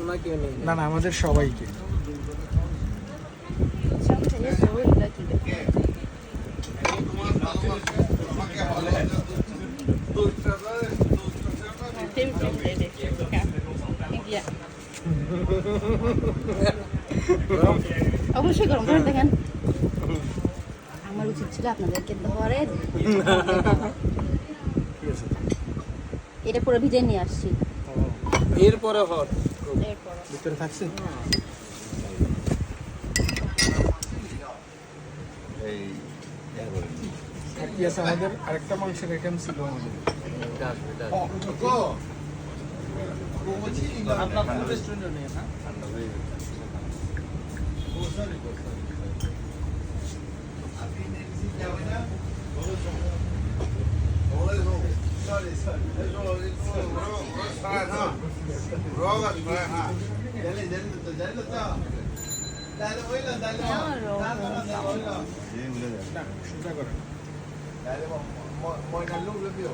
ওনাকে না না আমাদের সবাইকে। অবশ্যই গরম করে দেখেন। আমার উচিত ছিল আপনাদেরকে ধরে। এটা পুরো ভিজে নিয়ে আসছি। এরপরে হট। এরপর ভিতরে থাকছে এই ইয়া করে নি। ইয়েস আমাদের আরেকটা মাংসের আইটেম ছিল আমাদের আপনার কোন রেস্টুরেন্টে নেই না ঠান্ডা হয়ে Şurada görün. Yani moynallı oluyor.